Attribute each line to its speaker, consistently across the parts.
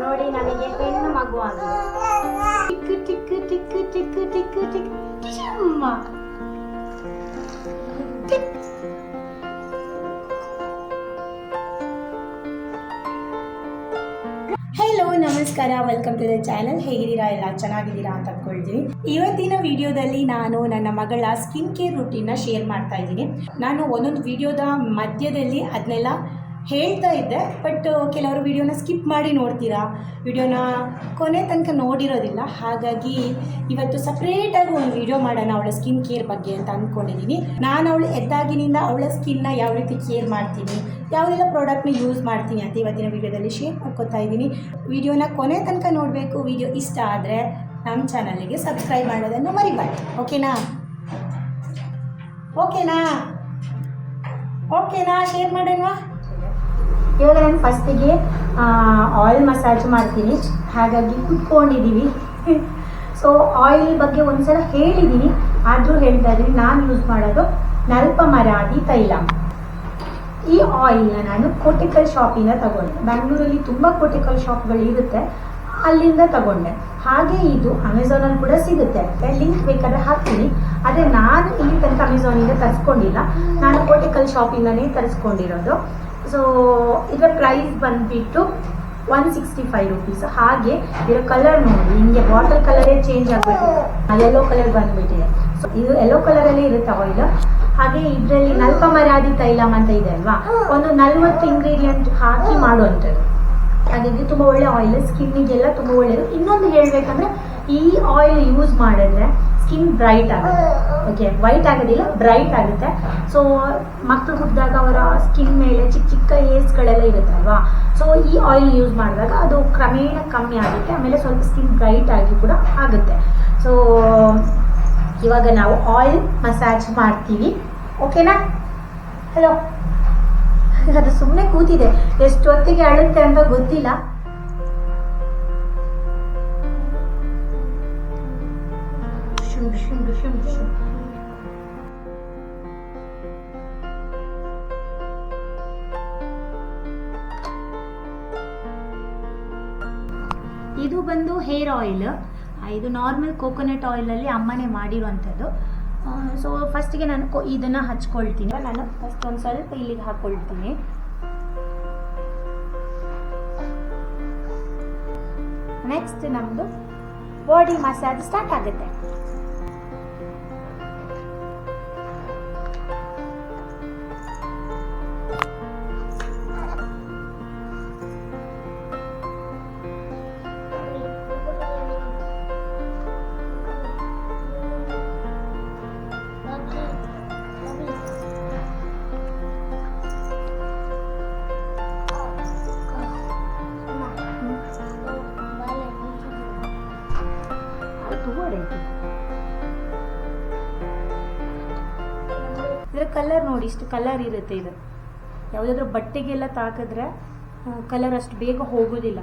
Speaker 1: ನೋಡಿ ನನಗೆ ಹೆಣ್ಣು ಮಗು ಆಗಿದೆ. Tick tick tick tick. Tick. Hello ನಮಸ್ಕಾರ. ವೆಲ್ಕಮ್ ಟು ದ ಚಾನಲ್ ಹೇಗಿದ್ದೀರಾ? ಎಲ್ಲ ಚೆನ್ನಾಗಿದ್ದೀರಾ ಅಂತ ಅಂದ್ಕೊಳ್ತೀನಿ ಇವತ್ತಿನ ವಿಡಿಯೋದಲ್ಲಿ ನಾನು ನನ್ನ ಮಗಳ ಸ್ಕಿನ್ ಕೇರ್ ರುಟೀನ್ನ ಶೇರ್ ಮಾಡ್ತಾ ಇದ್ದೀನಿ. ನಾನು ಒಂದೊಂದು ವಿಡಿಯೋದ ಮಧ್ಯದಲ್ಲಿ ಅದನ್ನೆಲ್ಲ ಹೇಳ್ತಾ ಇದ್ದೆ ಬಟ್ ಕೆಲವರು ವಿಡಿಯೋನ ಸ್ಕಿಪ್ ಮಾಡಿ ನೋಡ್ತೀರಾ? ವಿಡಿಯೋನ ಕೊನೆ ತನಕ ನೋಡಿರೋದಿಲ್ಲ. ಹಾಗಾಗಿ ಇವತ್ತು ಸಪ್ರೇಟಾಗಿ ಒಂದು ವಿಡಿಯೋ ಮಾಡೋಣ ಅವಳ ಸ್ಕಿನ್ ಕೇರ್ ಬಗ್ಗೆ ಅಂತ ಅಂದ್ಕೊಂಡಿದ್ದೀನಿ ನಾನು ಅವಳು ಎದ್ದಾಗಿನಿಂದ ಅವಳ ಸ್ಕಿನ್ನ ಯಾವ ರೀತಿ ಕೇರ್ ಮಾಡ್ತೀನಿ, ಯಾವುದೆಲ್ಲ ಪ್ರಾಡಕ್ಟ್ನ ಯೂಸ್ ಮಾಡ್ತೀನಿ ಅಂತ ಇವತ್ತಿನ ವಿಡಿಯೋದಲ್ಲಿ ಶೇರ್ ಮಾಡ್ಕೊತಾ ಇದ್ದೀನಿ. ವಿಡಿಯೋನ ಕೊನೆ ತನಕ ನೋಡಬೇಕು. ವಿಡಿಯೋ ಇಷ್ಟ ಆದರೆ ನಮ್ಮ ಚಾನಲಿಗೆ ಸಬ್ಸ್ಕ್ರೈಬ್ ಮಾಡೋದನ್ನು ಮರಿಬಾರ್ದು ಓಕೆನಾ? ಓಕೆನಾ? ಓಕೆನಾ? ಶೇರ್ ಮಾಡೋಣವಾ ಇವಾಗ ನಾನು ಫಸ್ಟಿಗೆ ಆಯಿಲ್ ಮಸಾಜ್ ಮಾಡ್ತೀನಿ. ಹಾಗಾಗಿ ಕುತ್ಕೊಂಡಿದ್ದೀವಿ ಸೊ ಆಯಿಲ್ ಬಗ್ಗೆ ಒಂದ್ಸಲ ಹೇಳಿದ್ದೀನಿ ಆದರೂ ಹೇಳ್ತಾ ಇದ್ದೀನಿ, ನಾನು ಯೂಸ್ ಮಾಡೋದು ನಲ್ಪ ಮರಾಠಿ ತೈಲ. ಈ ಆಯಿಲ್ನ ನಾನು ಕೋಟಿಕಲ್ ಶಾಪಿಂದ ತಗೊಂಡೆ. ಬ್ಯಾಂಗ್ಳೂರಲ್ಲಿ ತುಂಬ ಕೋಟಿಕಲ್ ಶಾಪ್ಗಳು ಇರುತ್ತೆ. ಅಲ್ಲಿಂದ ತಗೊಂಡೆ. ಹಾಗೆ ಇದು ಅಮೆಝಾನಲ್ಲಿ ಕೂಡ ಸಿಗುತ್ತೆ. ಲಿಂಕ್ ಬೇಕಾದ್ರೆ ಹಾಕ್ತೀನಿ. ಆದರೆ ನಾನು ಇಲ್ಲಿ ತನಕ ಅಮೆಝಾನಿಂದ ತರಿಸ್ಕೊಂಡಿಲ್ಲ. ನಾನು ಕೋಟಿಕಲ್ ಶಾಪಿಂದನೇ ತರಿಸ್ಕೊಂಡಿರೋದು. ಸೊ ಇದರ ಪ್ರೈಸ್ ಬಂದ್ಬಿಟ್ಟು ಒನ್ ಸಿಕ್ಸ್ಟಿ ಫೈವ್ ರುಪೀಸ್ ಹಾಗೆ ಇದರ ಕಲರ್ ನೋಡಿ. ಹಿಂಗೆ ವಾಟರ್ ಕಲರೇ ಚೇಂಜ್ ಆಗ್ಬಿಟ್ಟಿದೆ. ಯೆಲ್ಲೋ ಕಲರ್ ಬಂದ್ಬಿಟ್ಟಿದೆ. ಸೊ ಇದು ಯೆಲ್ಲೋ ಕಲರಲ್ಲಿ ಇರುತ್ತೆ ಆಯಿಲ್ ಹಾಗೆ ಇದರಲ್ಲಿ ನಲ್ಪ ಮರಾದಿ ತೈಲಂ ಅಂತ ಇದೆ ಅಲ್ವಾ? ಒಂದು ನಲ್ವತ್ತು ಇಂಗ್ರೀಡಿಯೆಂಟ್ ಹಾಕಿ ಮಾಡುವಂಥದ್ದು. ಹಾಗಾಗಿ ತುಂಬ ಒಳ್ಳೆ ಆಯಿಲ್ ಸ್ಕಿನ್ನಿಗೆಲ್ಲ ತುಂಬ ಒಳ್ಳೆಯದು ಇನ್ನೊಂದು ಹೇಳಬೇಕಂದ್ರೆ ಈ ಆಯಿಲ್ ಯೂಸ್ ಮಾಡಿದ್ರೆ ಸ್ಕಿನ್ ಬ್ರೈಟ್ ಆಗುತ್ತೆ. ಓಕೆ ವೈಟ್ ಆಗೋದಿಲ್ಲ ಬ್ರೈಟ್ ಆಗುತ್ತೆ. ಸೊ ಮಕ್ಕಳು ಹುಟ್ಟಿದಾಗ ಅವರ ಸ್ಕಿನ್ ಮೇಲೆ ಚಿಕ್ಕ ಚಿಕ್ಕ ಏರ್ಸ್ಗಳೆಲ್ಲ ಇರುತ್ತಲ್ವಾ ಸೊ ಈ ಆಯಿಲ್ ಯೂಸ್ ಮಾಡಿದಾಗ ಅದು ಕ್ರಮೇಣ ಕಮ್ಮಿ ಆಗುತ್ತೆ, ಆಮೇಲೆ ಸ್ವಲ್ಪ ಸ್ಕಿನ್ ಬ್ರೈಟ್ ಆಗಿ ಕೂಡ ಆಗುತ್ತೆ. ಸೊ ಇವಾಗ ನಾವು ಆಯಿಲ್ ಮಸಾಜ್ ಮಾಡ್ತೀವಿ. ಓಕೆನಾ ಹಲೋ ಅದು ಸುಮ್ಮನೆ ಕೂತಿದೆ. ಎಷ್ಟೊತ್ತಿಗೆ ಅಳುತ್ತೆ ಅಂತ ಗೊತ್ತಿಲ್ಲ. ಇದು ಬಂದು ಹೇರ್ ಆಯಿಲ್. ಇದು ನಾರ್ಮಲ್ ಕೋಕೋನಟ್ ಆಯಿಲಲ್ಲಿ ಅಮ್ಮನೇ ಮಾಡಿರುವಂಥದ್ದು. ಸೊ ಫಸ್ಟಿಗೆ ನಾನು ಕೊ ಇದನ್ನು ಹಚ್ಕೊಳ್ತೀನಿ. ನಾನು ಫಸ್ಟ್ ಒಂದು ಸ್ವಲ್ಪ ಇಲ್ಲಿಗೆ ಹಾಕ್ಕೊಳ್ತೀನಿ ನೆಕ್ಸ್ಟ್ ನಮ್ಮದು ಬಾಡಿ ಮಸಾಜ್ ಸ್ಟಾರ್ಟ್ ಆಗುತ್ತೆ. ಕಲರ್ ನೋಡಿ ಇಷ್ಟು ಕಲರ್ ಇರುತ್ತೆ ಇದು. ಯಾವುದಾದ್ರೂ ಬಟ್ಟೆಗೆಲ್ಲ ತಾಕಿದ್ರೆ ಕಲರ್ ಅಷ್ಟು ಬೇಗ ಹೋಗೋದಿಲ್ಲ.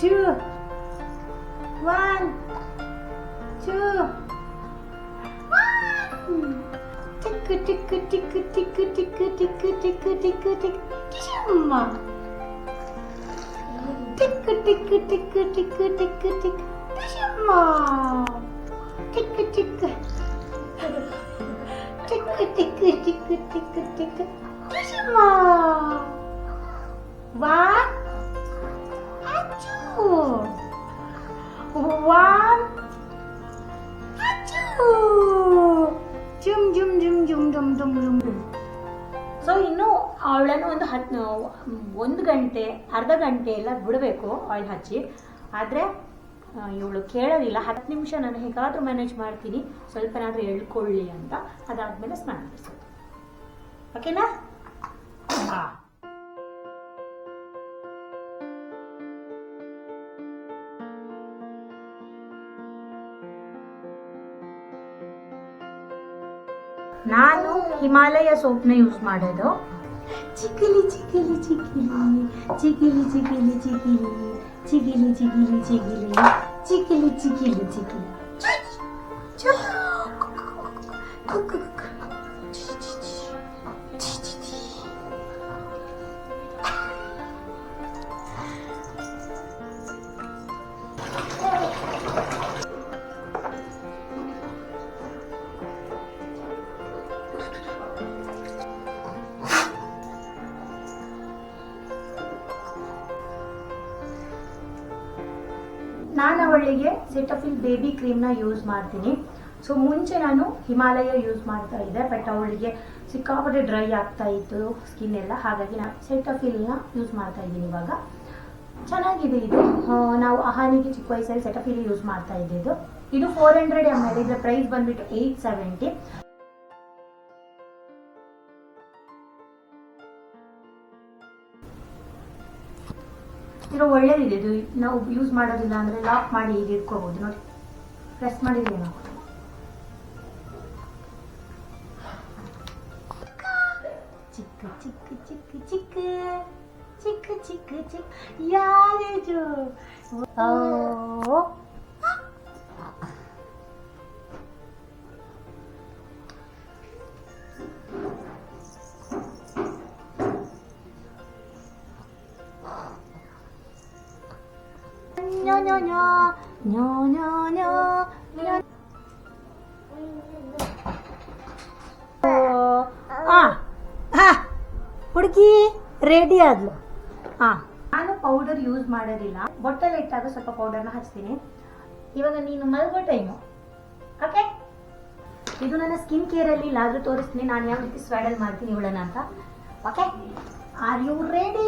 Speaker 1: two, one, two, one. Tickle, tickle, tickle, tickle, tickle, tickle, tickle, tickle, tickle. Tickle, tickle, tickle, tickle, tickle, tickle, tickle. Tickle, tickle. Tickle, tickle, tickle, tickle, tickle. Tickle, one. Achoo! One. Achoo! ಜುಮ್ ಜುಮ್ ಜುಮ್ ಜುಮ್ so ಇನ್ನು ಅವಳನ್ನು ಒಂದು ಹತ್ತು ಒಂದು ಗಂಟೆ, ಅರ್ಧ ಗಂಟೆ ಎಲ್ಲ ಬಿಡಬೇಕು ಆಯಿಲ್ ಹಚ್ಚಿ. ಆದರೆ ಇವಳು ಕೇಳೋದಿಲ್ಲ. ಹತ್ತು ನಿಮಿಷ ನಾನು ಹೇಗಾದರೂ ಮ್ಯಾನೇಜ್ ಮಾಡ್ತೀನಿ. ಸ್ವಲ್ಪನಾದರೂ ಎಳ್ಕೊಳ್ಳಿ ಅಂತ. ಅದಾದಮೇಲೆ ಸ್ನಾನ ಮಾಡಿಸೋದು ಓಕೆನಾ ಹಾಂ. ನಾನು ಹಿಮಾಲಯ ಸೋಪ್ನ ಯೂಸ್ ಮಾಡೋದು ಚಿಕಿಲಿ ಚಿಕಿಲಿ ಚಿಕಿಲಿ ಚಿಕಿಲಿ ಚಿಕಿಲಿ ಚಿಕಿಲಿ ಚಿಕಿಲಿ ಚಿಕಿಲಿ ಚಿಕಿಲಿ ಚಿಕಿಲಿ ಚಿಕಿಲಿ ಚಿಕಿಲಿ ನಾನು ಅವಳಿಗೆ ಸೆಟಫಿಲ್ ಬೇಬಿ ಕ್ರೀಮ್ನ ಯೂಸ್ ಮಾಡ್ತೀನಿ. ಸೊ ಮುಂಚೆ ನಾನು ಹಿಮಾಲಯ ಯೂಸ್ ಮಾಡ್ತಾ ಇದ್ದೆ ಬಟ್ ಅವಳಿಗೆ ಸಿಕ್ಕಾಪಟ್ಟೆ ಡ್ರೈ ಆಗ್ತಾ ಇತ್ತು ಸ್ಕಿನ್ ಎಲ್ಲ. ಹಾಗಾಗಿ ನಾನು ಸೆಟಫಿಲ್ನ ಯೂಸ್ ಮಾಡ್ತಾ ಇದ್ದೀನಿ ಇವಾಗ. ಚೆನ್ನಾಗಿದೆ ಇದು. ನಾವು ಅಹಾನಿಗೆ ಚಿಕ್ಕ ವಯಸ್ಸಲ್ಲಿ ಸೆಟಫಿಲ್ ಯೂಸ್ ಮಾಡ್ತಾ ಇದ್ದಿದ್ದು. ಇದು ಫೋರ್ ಹಂಡ್ರೆಡ್ ಎಂ ಎಲ್ ಇದರ ಪ್ರೈಸ್ ಬಂದ್ಬಿಟ್ಟು ಏಯ್ಟ್ ಸೆವೆಂಟಿ ಇರೋ ಒಳ್ಳೇದಿದೆ. ಇದು ನಾವು ಯೂಸ್ ಮಾಡೋದಿಲ್ಲ ಅಂದ್ರೆ ಲಾಕ್ ಮಾಡಿ ಹೀಗೆ ಇಟ್ಕೋಬಹುದು ನೋಡಿ. ಪ್ರೆಸ್ ಮಾಡಿದ್ರೆ ನಾವು ಚಿಕ್ಕ ಚಿಕ್ಕ ಚಿಕ್ಕ ಚಿಕ್ಕ ಚಿಕ್ಕ ಚಿಕ್ಕ ಚಿಕ್ಕ ಯಾರಿದು ಓ ನ್ಯೋ ನ್ಯೋ ನ್ಯೋ ನ್ಯೋ ಆ ಆ ಹುಡುಗಿ ರೆಡಿ ಆದ್ಲು. ಹಾ ನಾನು ಪೌಡರ್ ಯೂಸ್ ಮಾಡೋದಿಲ್ಲ. ಬೊಟ್ಟಲ್ಲಿ ಇಟ್ಟಾಗ ಸ್ವಲ್ಪ ಪೌಡರ್ನ ಹಚ್ತೀನಿ. ಇವಾಗ ನೀನು ಮಲ್ಗೋ ಟೈಮು ಓಕೆ ಇದು ನನ್ನ ಸ್ಕಿನ್ ಕೇರ್ ಅಲ್ಲಿ ಇಲ್ಲಾದ್ರೂ ತೋರಿಸ್ತೀನಿ. ನಾನು ಯಾವ ರೀತಿ ಸ್ವೆಡಲ್ ಮಾಡ್ತೀನಿ ಇವಳನ್ನ ಅಂತ. ಓಕೆ ಆರ್ ಯು ರೆಡಿ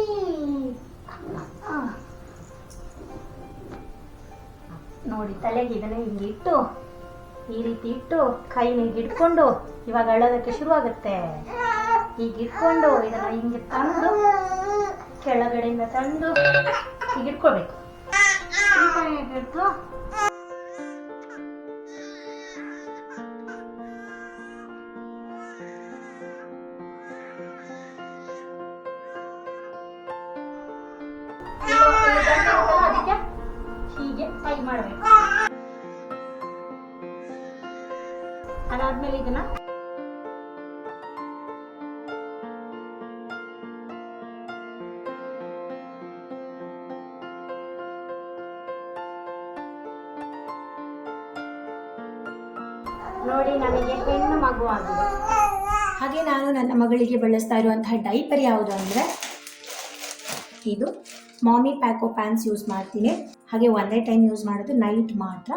Speaker 1: ನೋಡಿ, ತಲೆಗೆ ಇದನ್ನ ಹಿಂಗೆ ಇಟ್ಟು, ಈ ರೀತಿ ಇಟ್ಟು ಕೈನ ಹಿಡ್ಕೊಂಡು ಇವಾಗ ಅಳೋದಕ್ಕೆ ಶುರುವಾಗುತ್ತೆ. ಹೀಗೆ ಇಟ್ಕೊಂಡು ಇದನ್ನ ಹಿಂಗೆ ತಂದು, ಕೆಳಗಡೆಯಿಂದ ತಂದು ಹೀಗೆ ಇಟ್ಕೊಳ್ಬೇಕು ಅದಾದ್ಮೇಲೆ ಇದನ್ನ ನೋಡಿ ನನಗೆ ಹೆಣ್ಣು ಮಗು ಆಗಿದೆ. ಹಾಗೆ ನಾನು ನನ್ನ ಮಗಳಿಗೆ ಬಳಸ್ತಾ ಇರುವಂತಹ ಡೈಪರ್ ಯಾವುದು ಅಂದ್ರೆ ಇದು. ಮಾಮಿ ಪ್ಯಾಕೋ ಪ್ಯಾನ್ಸ್ ಯೂಸ್ ಮಾಡ್ತೀನಿ. ಹಾಗೆ ಒಂದೇ ಟೈಮ್ ಯೂಸ್ ಮಾಡೋದು ನೈಟ್ ಮಾತ್ರ.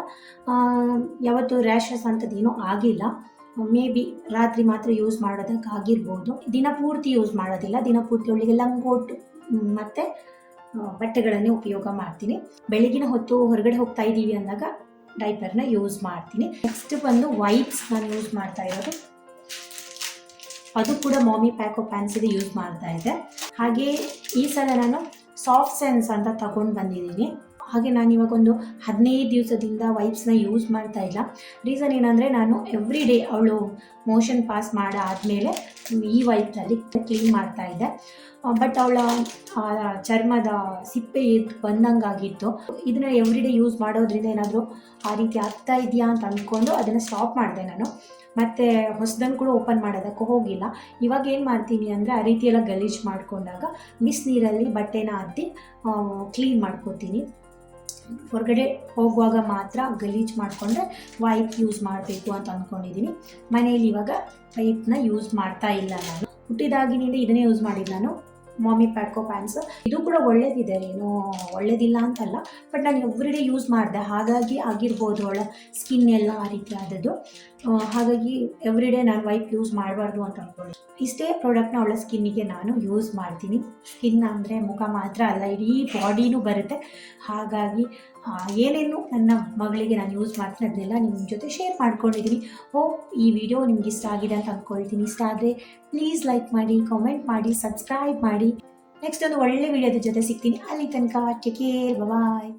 Speaker 1: ಯಾವತ್ತು ರ್ಯಾಷಸ್ ಅಂಥದ್ದೇನೂ ಆಗಿಲ್ಲ. ಮೇ ಬಿ ರಾತ್ರಿ ಮಾತ್ರ ಯೂಸ್ ಮಾಡೋದಕ್ಕಾಗಿರ್ಬೋದು ದಿನ ಪೂರ್ತಿ ಯೂಸ್ ಮಾಡೋದಿಲ್ಲ. ದಿನ ಪೂರ್ತಿ ಅವಳಿಗೆ ಲಂಗೋಟ್ ಮತ್ತು ಬಟ್ಟೆಗಳನ್ನೇ ಉಪಯೋಗ ಮಾಡ್ತೀನಿ. ಬೆಳಗಿನ ಹೊತ್ತು ಹೊರಗಡೆ ಹೋಗ್ತಾ ಇದ್ದೀವಿ ಅಂದಾಗ ಡೈಪರ್ನ ಯೂಸ್ ಮಾಡ್ತೀನಿ. ನೆಕ್ಸ್ಟ್ ಬಂದು ವೈಪ್ಸ್ ನಾನು ಯೂಸ್ ಮಾಡ್ತಾ ಇರೋದು. ಅದು ಕೂಡ ಮಾಮಿ ಪ್ಯಾಕೋ ಪ್ಯಾನ್ಸಿಗೆ ಯೂಸ್ ಮಾಡ್ತಾ ಇದೆ. ಹಾಗೆ ಈ ಸಲ ನಾನು ಸಾಫ್ಟ್ ಸೆನ್ಸ್ ಅಂತ ತಗೊಂಡು ಬಂದಿದ್ದೀನಿ. ಹಾಗೆ ನಾನು ಇವಾಗ ಒಂದು ಹದಿನೈದು ದಿವಸದಿಂದ ವೈಪ್ಸ್ನ ಯೂಸ್ ಮಾಡ್ತಾ ಇಲ್ಲ. ರೀಸನ್ ಏನಂದರೆ ನಾನು ಎವ್ರಿ ಡೇ ಅವಳು ಮೋಷನ್ ಪಾಸ್ ಮಾಡಾದಮೇಲೆ ಈ ವೈಪ್ನಲ್ಲಿ ಕ್ಲೀನ್ ಮಾಡ್ತಾ ಇದ್ದೆ. ಬಟ್ ಅವಳ ಚರ್ಮದ ಸಿಪ್ಪೆ ಎದ್ದು ಬಂದಂಗಾಗಿತ್ತು. ಇದನ್ನ ಎವ್ರಿ ಡೇ ಯೂಸ್ ಮಾಡೋದ್ರಿಂದ ಏನಾದರೂ ಆ ರೀತಿ ಆಗ್ತಾ ಇದೆಯಾ ಅಂತ ಅಂದ್ಕೊಂಡು ಅದನ್ನು ಸ್ಟಾಪ್ ಮಾಡಿದೆ ನಾನು. ಮತ್ತು ಹೊಸದನ್ನು ಕೂಡ ಓಪನ್ ಮಾಡೋದಕ್ಕೆ ಹೋಗಿಲ್ಲ. ಇವಾಗ ಏನು ಮಾಡ್ತೀನಿ ಅಂದರೆ ಆ ರೀತಿಯೆಲ್ಲ ಗಲೀಜು ಮಾಡಿಕೊಂಡಾಗ ಬಿಸಿನೀರಲ್ಲಿ ಬಟ್ಟೆನ ಅದ್ದಿ ಕ್ಲೀನ್ ಮಾಡ್ಕೋತೀನಿ. ಹೊರಗಡೆ ಹೋಗುವಾಗ ಮಾತ್ರ ಗಲೀಜು ಮಾಡಿಕೊಂಡ್ರೆ ವೈಪ್ ಯೂಸ್ ಮಾಡಬೇಕು ಅಂತ ಅಂದ್ಕೊಂಡಿದ್ದೀನಿ ಮನೆಯಲ್ಲಿ ಇವಾಗ ವೈಪ್ನ ಯೂಸ್ ಮಾಡ್ತಾ ಇಲ್ಲ ನಾನು. ಹುಟ್ಟಿದಾಗಿನಿಂದ ಇದನ್ನೇ ಯೂಸ್ ಮಾಡಿದ್ದು ನಾನು. ಮಾಮಿ ಪ್ಯಾಕೋ ಪ್ಯಾಂಟ್ಸ್ ಇದು ಕೂಡ ಒಳ್ಳೇದಿದೆ, ಏನು ಒಳ್ಳೇದಿಲ್ಲ ಅಂತಲ್ಲ ಬಟ್ ನಾನು ಎವ್ರಿಡೇ ಯೂಸ್ ಮಾಡಿದೆ. ಹಾಗಾಗಿ ಆಗಿರ್ಬೋದು ಅವಳ ಸ್ಕಿನ್ ಎಲ್ಲ ಆ ರೀತಿ ಆದದ್ದು. ಹಾಗಾಗಿ ಎವ್ರಿಡೇ ನಾನು ವೈಪ್ ಯೂಸ್ ಮಾಡಬಾರ್ದು ಅಂತ ಅಂದ್ಕೊಳ್ಳಿ ಇಷ್ಟೇ ಪ್ರಾಡಕ್ಟ್ನ ಅವಳ ಸ್ಕಿನ್ನಿಗೆ ನಾನು ಯೂಸ್ ಮಾಡ್ತೀನಿ. ಸ್ಕಿನ್ ಅಂದರೆ ಮುಖ ಮಾತ್ರ ಅಲ್ಲ, ಇಡೀ ಬಾಡಿನೂ ಬರುತ್ತೆ. ಹಾಗಾಗಿ ಏನೇನು ನನ್ನ ಮಗಳಿಗೆ ನಾನು ಯೂಸ್ ಮಾಡ್ತೀನಿ ಅದನ್ನೆಲ್ಲ ನಿಮ್ಮ ಜೊತೆ ಶೇರ್ ಮಾಡ್ಕೊಂಡಿದ್ದೀನಿ ಓ ಈ ವಿಡಿಯೋ ನಿಮ್ಗೆ ಇಷ್ಟ ಆಗಿದೆ ಅಂತ ಅಂದ್ಕೊಳ್ತೀನಿ ಇಷ್ಟ ಆದರೆ ಪ್ಲೀಸ್ ಲೈಕ್ ಮಾಡಿ ಕಾಮೆಂಟ್ ಮಾಡಿ ಸಬ್ಸ್ಕ್ರೈಬ್ ಮಾಡಿ. ನೆಕ್ಸ್ಟ್ ಒಂದು ಒಳ್ಳೆ ವಿಡಿಯೋದ ಜೊತೆ ಸಿಗ್ತೀನಿ. ಅಲ್ಲಿ ತನಕ ಟೇಕ್ ಕೇರ್ ಬಾಯ್